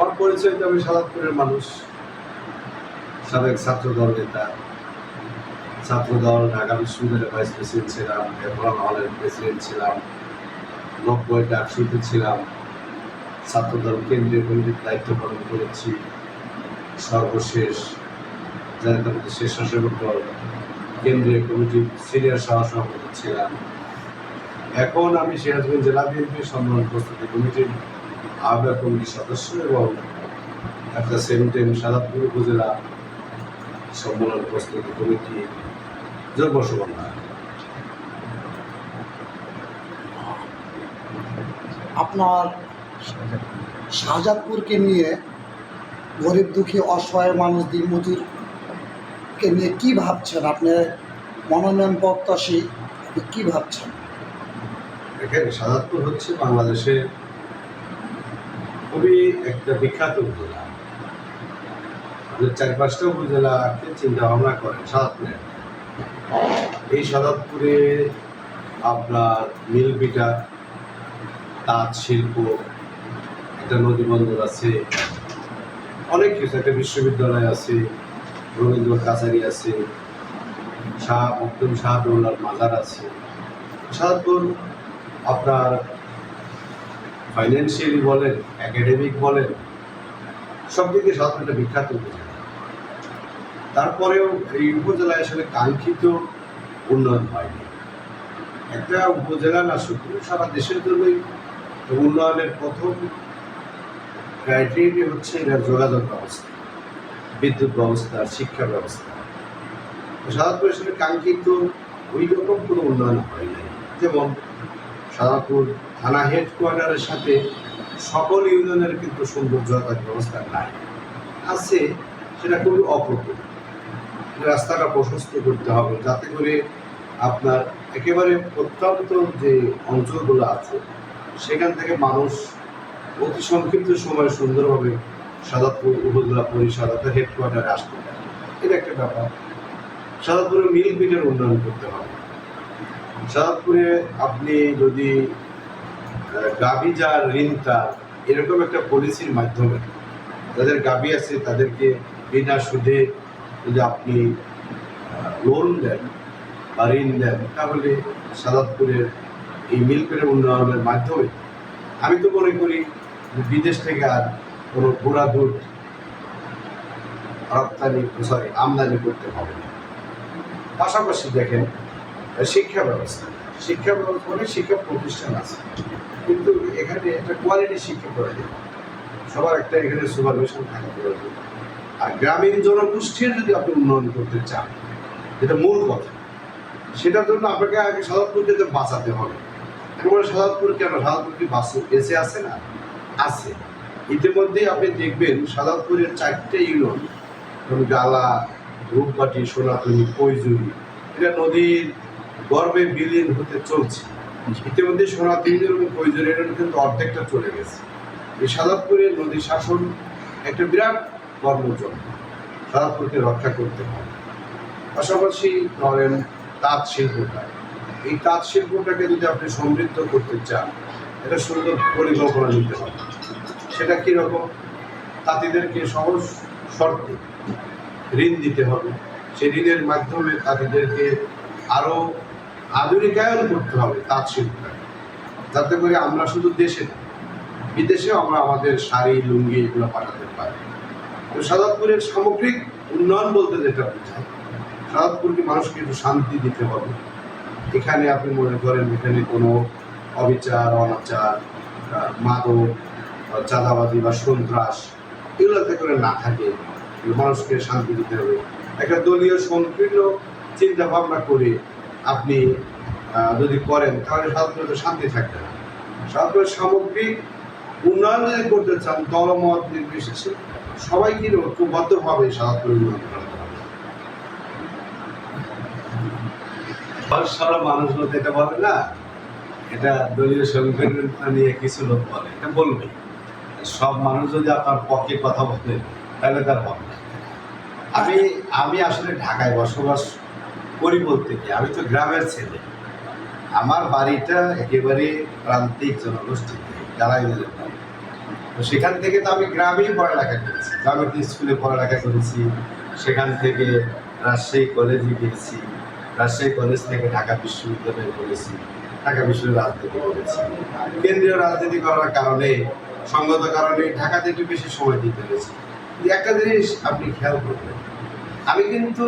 আমার পরিচয় তো আমি সাদাতপুরের মানুষ। সাবেক ছাত্রদল নেতা। ছাত্রদল, ঢাকা বিশ্ববিদ্যালয়ের ভাইস প্রেসিডেন্ট ছিলাম এফরান হলের প্রেসিডেন্ট ছিলাম নব্বই ডাকসুতে ছিলাম। ছাত্রদল কেন্দ্রীয় কমিটির দায়িত্ব পালন করেছি। সর্বশেষ, জাতীয় স্বেচ্ছাসেবক দল, কেন্দ্রীয় কমিটির সিনিয়র সহসভাপতি ছিলাম। এখন আমি সিরাজগঞ্জ জেলা বিএনপির সম্মেলন প্রস্তুতি কমিটির আহ্বায়ক কমিটির সদস্য এবং at the same time Sadatpur উপজেলা সম্মেলন প্রস্তুতি কমিটি সমন্বয় আপনার শাহজাদপুরকে নিয়ে গরিব দুঃখী অসহায় মানুষ দিনমজুরকে নিয়ে কি ভাবছেন? আপনি মনোনয়ন প্রত্যাশী আপনি কি ভাবছেন? দেখেন সাদাতপুর হচ্ছে বাংলাদেশের খুবই একটা বিখ্যাত উপজেলা। চার পাঁচটা উপজেলাকে চিন্তা ভাবনা করেন সাদাতপুরে এই সাদাতপুরে আপনার মিলবিটা তাঁত শিল্প, একটা নদী বন্দর আছে, অনেক কিছু, একটা বিশ্ববিদ্যালয় আছে রবীন্দ্র কাছারি আছে, শাহ মকদুম শাহদৌলার মাজার আছে। সাদাতপুর আপনার ফাইন্যান্সিয়ালি বলেন একাডেমিক বলেন সব দিকে সাধারণত একটা বিখ্যাত উপজেলা। তারপরেও এই উপজেলায় আসলে কাঙ্ক্ষিত উন্নয়ন হয়নি। একটা উপজেলা না, শুধু সারা দেশের জন্যই উন্নয়নের প্রথম ক্রাইটেরিয়া হচ্ছে এটার যোগাযোগ ব্যবস্থা, বিদ্যুৎ ব্যবস্থা, শিক্ষা ব্যবস্থা। সাধারণত আসলে কাঙ্ক্ষিত ওই রকম কোনো উন্নয়ন হয় নাই। যেমন সাদাপুর থানা হেডকোয়ার্টারের সাথে সকল ইউনিয়নের কিন্তু সুন্দর যাতায়াত ব্যবস্থা নাই। আছে, সেটা খুবই অপ্রতুল। রাস্তাটা প্রশস্ত করতে হবে যাতে করে আপনার একেবারে প্রত্যন্ত যে অঞ্চলগুলো আছে, সেখান থেকে মানুষ অতি সংক্ষিপ্ত সময়ে সুন্দরভাবে সাদাতপুর উপজেলা পরিষদ অর্থাৎ হেডকোয়ার্টারে আসতে পারে। এটা একটা ব্যাপার। সাদাতপুরে মিল বিটের উন্নয়ন করতে হবে। সাদাতপুরে আপনি যদি গাভী যার ঋণ তার এরকম একটা পলিসির মাধ্যমে যাদের গাভী আছে তাদেরকে বিনা সুদে যদি আপনি লোন দেন বা ঋণ দেন, তাহলে সাদাতপুরের এই মিল্কের উন্নয়নের মাধ্যমে আমি তো মনে করি যে বিদেশ থেকে আর কোনো গুঁড়া দুধ রপ্তানি, সরি, আমদানি করতে হবে না। পাশাপাশি দেখেন শিক্ষা ব্যবস্থা। শিক্ষা ব্যবস্থা অনেক শিক্ষা প্রতিষ্ঠান আছে। কিন্তু এখানে একটা কোয়ালিটি শিক্ষা প্রয়োজন সবার একটা এখানে সুপারভিশন থাকা প্রয়োজন। আর গ্রামীণ জনগোষ্ঠীর যদি আপনি উন্নয়ন করতে চান, যেটা মূল কথা, সেটার জন্য আপনাকে আগে সাদাতপুরকে তো বাঁচাতে হবে। একেবারে সাদাতপুর কেন? সাদাতপুর কি বাস এসে আছে না? আছে। ইতিমধ্যেই আপনি দেখবেন সাদাতপুরের চারটে ইউনিয়ন গালা রূপবাটি সোনাতলি কৈজুরি এটা নদীর গর্ভে বিলীন হতে চলছে। ইতিমধ্যে সোনাতলি এবং ইউনিয়ন কিন্তু অর্ধেকটা চলে গেছে। এই সাদাতপুরের নদী শাসন একটা বিরাট কর্মযোগ সাদাতপুরকে রক্ষা করতে হবে পাশাপাশি ধরেন তাঁত শিল্পটা। এই তাঁত শিল্পটাকে যদি আপনি সমৃদ্ধ করতে চান এটা সুন্দর পরিকল্পনা নিতে হবে। সেটা কীরকম? তাঁতিদেরকে সহজ শর্তে ঋণ দিতে হবে। সেই ঋণের মাধ্যমে তাঁতিদেরকে আরও আধুনিকায়ন করতে হবে, তাঁত শিল্পটাকে। যাতে করে আমরা শুধু দেশে না, বিদেশেও আমরা আমাদের শাড়ি, লুঙ্গি এগুলো পাঠাতে পারি। তো সাদাতপুরের সামগ্রিক উন্নয়ন বলতে যেটা বোঝায়, সাদাতপুরকে মানুষকে একটু শান্তি দিতে হবে। এখানে আপনি মনে করেন, এখানে কোনো অবিচার, অনাচার মাদক চাঁদাবাজি বা সন্ত্রাস, এগুলোতে করে না থাকে। মানুষকে শান্তি দিতে হবে। একটা দলীয়, সংকীর্ণ চিন্তা ভাবনা করে আপনি যদি করেন, তাহলে সাধারণত শান্তি থাকবে না। সাধারণত সামগ্রিক উন্নয়ন যদি করতে চান, দলমত নির্বিশেষে সবাইকে ঐক্যবদ্ধভাবে সাধারণ উন্নয়ন হবে সারা মানুষগুলো তো এটা বলে না, এটা দলীয় সংগঠনটা নিয়ে কিছু লোক বলে, এটা বলবে। সব মানুষ যদি আপনার পক্ষে কথা বলে, তাহলে তার হবে আমি আমি আসলে ঢাকায় বসবাস করি বলতে কি? আমি তো গ্রামের ছেলে। আমার বাড়িটা একেবারে প্রান্তিক জনগোষ্ঠীতে গালাইনের বাড়ি। তো সেখান থেকে তো আমি গ্রামেই পড়ালেখা করেছি। গ্রামের স্কুলে পড়ালেখা করেছি। সেখান থেকে রাজশাহী কলেজে গিয়েছি। রাজশাহী কলেজ থেকে ঢাকা বিশ্ববিদ্যালয়ে পড়েছি। ঢাকা বিশ্ববিদ্যালয়ে রাজনীতি করেছি। কেন্দ্রীয় রাজনীতি করার কারণে, সঙ্গত কারণে ঢাকাতে একটু বেশি সময় দিতে কিন্তু একটা জিনিস আপনি খেয়াল করবেন। আমি কিন্তু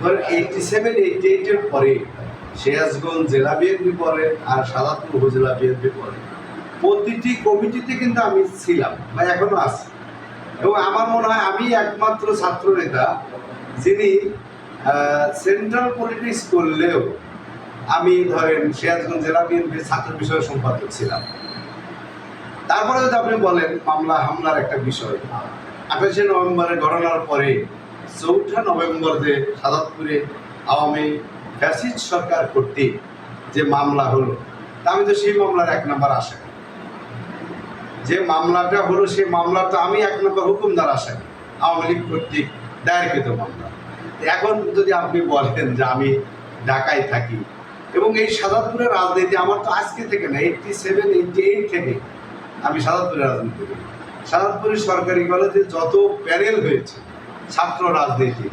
ধরেন এইটটি সেভেন এইটটি এইটের পরে সিরাজগঞ্জ জেলা বিএনপি পরে আর সাদাতপুর উপজেলা বিএনপি পরে। প্রতিটি কমিটিতে কিন্তু আমি ছিলাম বা এখনও আছি। এবং আমার মনে হয় আমি একমাত্র ছাত্র নেতা যিনি সেন্ট্রাল পলিটিক্স করলেও আমি ধরেন সিরাজগঞ্জ জেলা বিএনপির ছাত্র বিষয় সম্পাদক ছিলাম। তারপরে যদি আপনি বলেন মামলা, হামলার একটা বিষয়, আঠাশে নভেম্বরের ঘটনার পরে চৌঠা নভেম্বর যে সাদাতপুরে আওয়ামী ফ্যাসিস্ট সরকার কর্তৃক যে মামলা হলো আমি তো সেই মামলার এক নম্বর আসামি। যে মামলাটা হলো, সেই মামলা তো আমি এক নম্বর হুকুমদার আসামি, আওয়ামী লীগ কর্তৃক দায়েরকৃত মামলা। এখন যদি আপনি বলেন যে আমি ঢাকায় থাকি, এবং এই সাদাতপুরের রাজনীতি আমার তো আজকে থেকে না এইটটি সেভেন এইটটি এইট থেকে আমি সাদাতপুরের রাজনীতি করি। সাদাতপুরে সরকারি কলেজে যত প্যানেল হয়েছে ছাত্র রাজনীতি।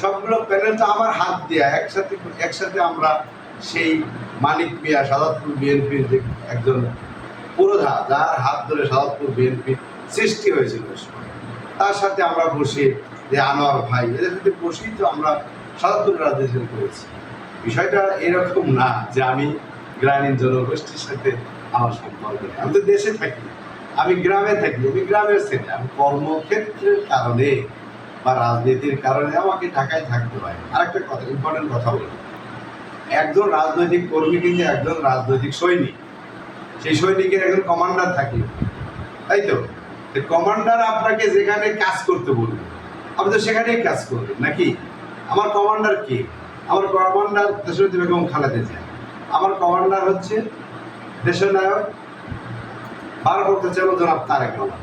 সবগুলো প্যানেল তো আমার হাত দেওয়া একসাথে একসাথে আমরা সেই মানিক মিয়া, সাদাতপুর বিএনপির যে একজন পুরোধা, যার হাত ধরে সাদাতপুর বিএনপি সৃষ্টি হয়েছিল তার সাথে আমরা বসে যে আনোয়ার ভাই, এদের সাথে বসেই তো আমরা সাদাতপুরের রাজনীতি করেছি। বিষয়টা এরকম না যে আমি গ্রামীণ জনগোষ্ঠীর সাথে আমার সম্পর্ক নেই। আমি তো দেশে থাকি, আমি গ্রামে থাকি, আমি গ্রামের ছেলে, আমি কর্মক্ষেত্রের কারণে বা রাজনীতির কারণে আমাকে ঢাকায় থাকতে হয় আরেকটা কথা ইম্পর্টেন্ট কথা বলি। একজন রাজনৈতিক কর্মী কিন্তু একজন রাজনৈতিক সৈনিক। সেই সৈনিকের একজন কমান্ডার থাকে। তাই তো? কমান্ডার আপনাকে যেখানে কাজ করতে বলবে, আপনি তো সেখানেই কাজ করবেন, নাকি? আমার কমান্ডার কে? আমার কমান্ডার দেশরতী বেগম খালেদা জিয়া। আমার কমান্ডার হচ্ছে দেশের নায়ক ভারপ্রাপ্ত চেয়ারম্যান জনাব তারেক রহমান।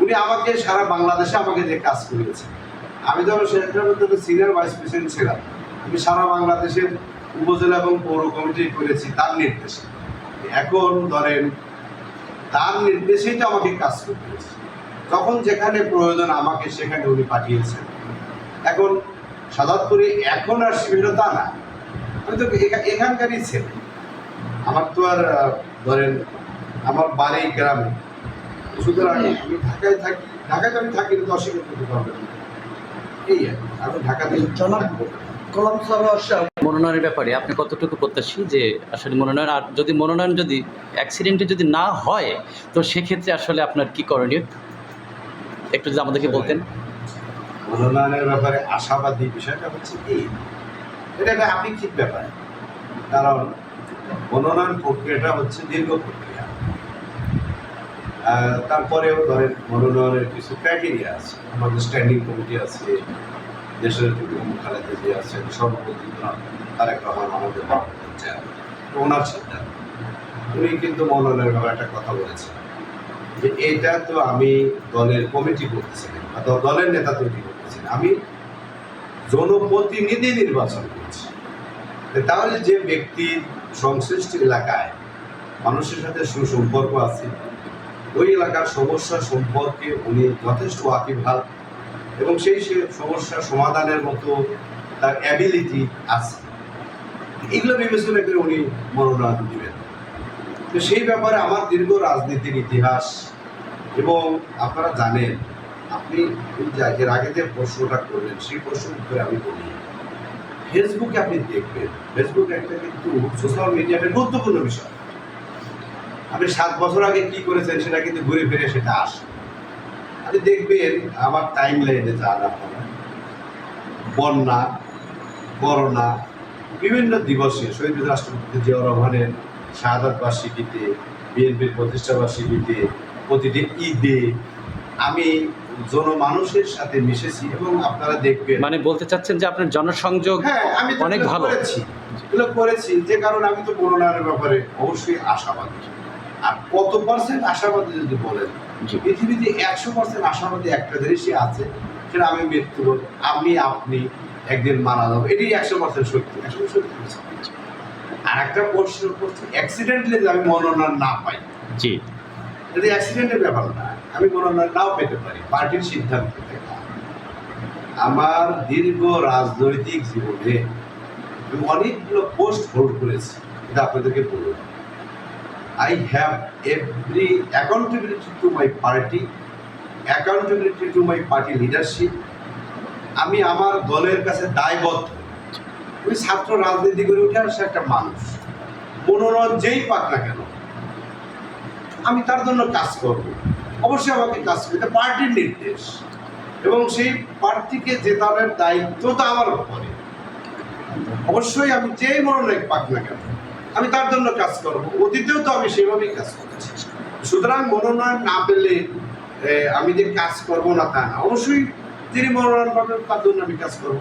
উনি আমাকে সারা বাংলাদেশে আমাকে যে কাজ করিয়েছেন। আমি যখন সেখানে সিনিয়র ভাইস প্রেসিডেন্ট ছিলাম। আমি সারা বাংলাদেশের উপজেলা এবং পৌর কমিটি করেছি তার নির্দেশে। এখন ধরেন, তার নির্দেশেই তো আমাকে কাজ করতে হয়েছে যখন যেখানে প্রয়োজন আমাকে, সেখানে উনি পাঠিয়েছেন। এখন সাদাতপুরে এখন আর শিবির তা না। আমি তো এখা- এখানকারই ছেলে। আমার তো আর ধরেন, আমার বাড়ি গ্রামে। সুতরাং আমি ঢাকায় থাকি। ঢাকায় তো আমি থাকি কিন্তু অস্বীকার করতে পারবেন না। এই। আমি ঢাকাতে জনাব কলাম মনোনয়নের ব্যাপারে আপনি কতটুকু প্রত্যাশী যে আসলে মনোনয়ন আর যদি মনোনয়ন যদি অ্যাক্সিডেন্টে যদি না হয় তো সেক্ষেত্রে আসলে আপনার কি করণীয়? একটু যদি আমাদেরকে বলতেন। মনোনয়নের ব্যাপারে আশাবাদী বিষয়টা হচ্ছে কি এটা একটা আপেক্ষিক ব্যাপার। কারণ মনোনয়ন প্রক্রিয়াটা হচ্ছে দীর্ঘ প্রক্রিয়া। তারপরেও ধরেন মনোনয়নের কিছু ক্রাইটেরিয়া আছে। আমাদের স্ট্যান্ডিং কমিটি আছে, দেশের খালেদা জিয়া আছেন, সভাপতি তারেক রহমান আমাদের ওনার সাথে উনি কিন্তু মনোনয়নের ব্যাপারে একটা কথা বলেছেন যে এটা তো আমি দলের কমিটি করতেছি না দলের নেতা তৈরি করতেছি না। আমি জনপ্রতিনিধি নির্বাচন করছি। তাহলে যে ব্যক্তির সংশ্লিষ্ট এলাকায় মানুষের সাথে সুসম্পর্ক আছে ওই এলাকার সমস্যা সম্পর্কে উনি যথেষ্ট ওয়াকিবহাল এবং সেই সমস্যা সমাধানের মতো তার অ্যাবিলিটি আছে। এগুলো বিবেচনা করে উনি মনোনয়ন দিবেন। তো সেই ব্যাপারে আমার দীর্ঘ রাজনীতির ইতিহাস এবং আপনারা জানেন, আপনি এর আগে যে প্রশ্নটা করলেন, সেই প্রশ্নের উত্তরে আমি বলি ফেসবুকে আপনি দেখবেন ফেসবুক একটা কিন্তু সোশ্যাল মিডিয়াতে গুরুত্বপূর্ণ বিষয়। আপনি সাত বছর আগে কি করেছেন সেটা কিন্তু ঘুরে ফিরে সেটা আসে। আপনি দেখবেন আমার টাইম লাইনে যান আপনারা বন্যা করোনা বিভিন্ন দিবসে শহীদ রাষ্ট্রপতি জিয়াউর রহমানের শাহাদাত বার্ষিকীতে বিএনপির প্রতিষ্ঠা বার্ষিকীতে প্রতিটি ঈদে আমি জনমানুষের সাথে মিশেছি এবং আপনারা দেখবেন মানে বলতে চাচ্ছেন যে আপনার জনসংযোগ হ্যাঁ আমি অনেক ভালো। করেছি। এগুলো করেছি। যে কারণে আমি তো করোনার ব্যাপারে অবশ্যই আশাবাদী। আর কত পার্সেন্ট আশাবাদী যদি বলেন। পৃথিবীতে একশো পার্সেন্ট আশাবাদী একটা জিনিসই আছে সেটা আমি মৃত্যু আমি আপনি একদিন মারা যাব এটি একশো পার্সেন্ট সত্যি একশো সত্যি। আর একটা প্রশ্ন করছি অ্যাক্সিডেন্টলি যদি আমি মনোনয়ন না পাই জি। যদি অ্যাক্সিডেন্টের ব্যাপার না আমি মনোনয়ন নাও পেতে পারি পার্টির সিদ্ধান্ত আমার দীর্ঘ রাজনৈতিক জীবনে আমি অনেকগুলো পোস্ট হোল্ড করেছি এটা আপনাদেরকে বলব। I have every accountability to my party accountability to my party leadership আমি আমার দলের কাছে দায়বদ্ধ। আমি ছাত্র রাজনীতি করে উঠে আসা একটা মানুষ। মনোনয়ন যেই পাক না কেন, আমি তার জন্য কাজ করব। অবশ্যই আমাকে কাজ করতে পার্টির নির্দেশ। এবং সেই প্রার্থীকে জেতানোর দায়িত্ব তো আমার উপরে। অবশ্যই আমি যেই মনোনয়ন পাক না কেন আমি তার জন্য কাজ করব। অতীতেও তো আমি সেভাবেই কাজ করেছি। সুতরাং মনোনয়ন না পেলে আমি যে কাজ করব না তা না। অবশ্যই যিনি মনোনয়ন পাবেন, তার জন্য আমি কাজ করব।